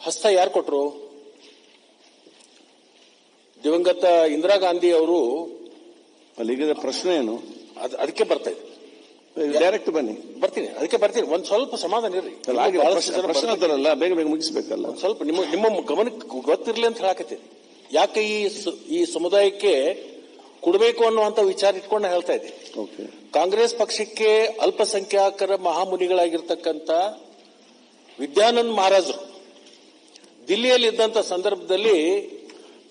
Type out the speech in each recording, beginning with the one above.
ಹಸ್ತ ಯಾರು ಕೊಟ್ರು? ದಿವಂಗತ ಇಂದಿರಾ ಗಾಂಧಿ ಅವರು ಅಲ್ಲಿಗಿದ ಪ್ರಶ್ನೆ ಏನು? ಅದ್- ಅದಕ್ಕೆ ಬರ್ತಾ ಇದೆ. ಡೈರೆಕ್ಟ್ ಬನ್ನಿ. ಬರ್ತೀನಿ ಅದಕ್ಕೆ ಬರ್ತೀನಿ. ಒಂದ್ ಸ್ವಲ್ಪ ಸಮಾಧಾನ ಇರ್ರಿ. ಪ್ರಶ್ನೆ ಬೇಗ ಬೇಗ ಮುಗಿಸ್ಬೇಕಲ್ಲ. ಸ್ವಲ್ಪ ನಿಮ್ಮ ನಿಮ್ಮ ಗಮನಕ್ಕೆ ಗೊತ್ತಿರಲಿ ಅಂತ ಹೇಳಕತ್ತೀನಿ. ಯಾಕೆ ಈ ಈ ಸಮುದಾಯಕ್ಕೆ ಕೊಡಬೇಕು ಅನ್ನುವಂತ ವಿಚಾರ ಇಟ್ಕೊಂಡು ಹೇಳ್ತಾ ಇದ್ದೆ ಓಕೆ ಕಾಂಗ್ರೆಸ್ ಪಕ್ಷಕ್ಕೆ ಅಲ್ಪಸಂಖ್ಯಾತರ ಮಹಾಮುನಿಗಳಾಗಿರ್ತಕ್ಕಂಥ ವಿದ್ಯಾನಂದ್ ಮಹಾರಾಜರು ದಿಲ್ಲಿಯಲ್ಲಿ ಇದ್ದಂತ ಸಂದರ್ಭದಲ್ಲಿ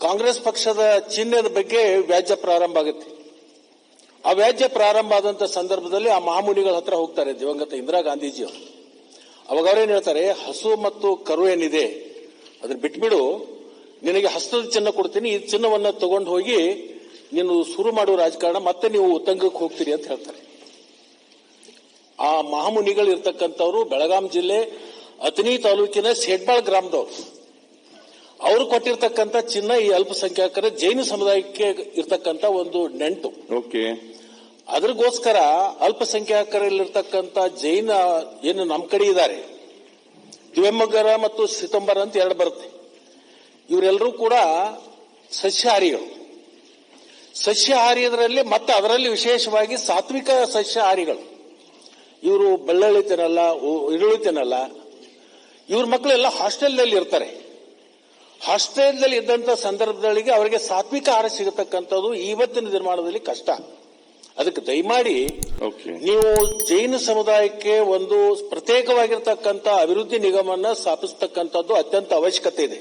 ಕಾಂಗ್ರೆಸ್ ಪಕ್ಷದ ಚಿಹ್ನೆದ ಬಗ್ಗೆ ವ್ಯಾಜ್ಯ ಪ್ರಾರಂಭ ಆಗುತ್ತೆ. ಆ ವ್ಯಾಜ್ಯ ಪ್ರಾರಂಭ ಆದಂತ ಸಂದರ್ಭದಲ್ಲಿ ಆ ಮಹಾಮುನಿಗಳ ಹತ್ರ ಹೋಗ್ತಾರೆ ದಿವಂಗತ ಇಂದಿರಾ ಗಾಂಧೀಜಿ ಅವರು. ಅವಾಗ ಏನು ಹೇಳ್ತಾರೆ, ಹಸು ಮತ್ತು ಕರು ಏನಿದೆ, ಅದ್ರ ಬಿಟ್ಬಿಡು, ನಿನಗೆ ಹಸ್ತದ ಚಿನ್ನ ಕೊಡ್ತೀನಿ, ಈ ಚಿನ್ನವನ್ನ ತಗೊಂಡು ಹೋಗಿ ನೀನು ಶುರು ಮಾಡುವ ರಾಜಕಾರಣ, ಮತ್ತೆ ನೀವು ಉತ್ತಂಗಕ್ಕೆ ಹೋಗ್ತೀರಿ ಅಂತ ಹೇಳ್ತಾರೆ. ಆ ಮಹಾಮುನಿಗಳು ಇರ್ತಕ್ಕಂಥವ್ರು ಬೆಳಗಾಂ ಜಿಲ್ಲೆ ಅತನಿ ತಾಲೂಕಿನ ಸೇಡ್ಬಾಳ್ ಗ್ರಾಮದವ್ರು. ಅವರು ಕೊಟ್ಟಿರ್ತಕ್ಕಂಥ ಚಿನ್ನ ಈ ಅಲ್ಪಸಂಖ್ಯಾತರ ಜೈನ ಸಮುದಾಯಕ್ಕೆ ಇರ್ತಕ್ಕಂಥ ಒಂದು ನೆಂಟು. ಓಕೆ. ಅದ್ರಗೋಸ್ಕರ ಅಲ್ಪಸಂಖ್ಯಾತರಲ್ಲಿರ್ತಕ್ಕಂಥ ಜೈನ ಏನು ನಮ್ಮ ಕಡೆ ಇದ್ದಾರೆ ದಿವೆಮ್ಮಗರ ಮತ್ತು ಸಿತಂಬರ ಅಂತ ಎರಡು ಬರುತ್ತೆ. ಇವರೆಲ್ಲರೂ ಕೂಡ ಸಸ್ಯಾಹಾರಿಗಳು. ಸಸ್ಯಾಹಾರಿಯದರಲ್ಲಿ ಮತ್ತೆ ಅದರಲ್ಲಿ ವಿಶೇಷವಾಗಿ ಸಾತ್ವಿಕ ಸಸ್ಯಹಾರಿಗಳು. ಇವರು ಬೆಳ್ಳುಳ್ಳಿ ತಿನ್ನಲ್ಲ ಈರುಳ್ಳಿ ತಿನ್ನಲ್ಲ ಇವ್ರ ಮಕ್ಕಳೆಲ್ಲ ಹಾಸ್ಟೆಲ್ನಲ್ಲಿ ಇರ್ತಾರೆ ಹಾಸ್ಟೆಲ್ನಲ್ಲಿ ಇದ್ದಂತ ಸಂದರ್ಭದಲ್ಲಿ ಅವರಿಗೆ ಸಾತ್ವಿಕ ಆಹಾರ ಸಿಗತಕ್ಕಂಥದ್ದು ಇವತ್ತಿನ ನಿರ್ಮಾಣದಲ್ಲಿ ಕಷ್ಟ. ಅದಕ್ಕೆ ದಯಮಾಡಿ ಓಕೆ ನೀವು ಜೈನ ಸಮುದಾಯಕ್ಕೆ ಒಂದು ಪ್ರತ್ಯೇಕವಾಗಿರ್ತಕ್ಕಂಥ ಅಭಿವೃದ್ಧಿ ನಿಗಮನ ಸ್ಥಾಪಿಸ್ತಕ್ಕಂಥದ್ದು ಅತ್ಯಂತ ಅವಶ್ಯಕತೆ ಇದೆ.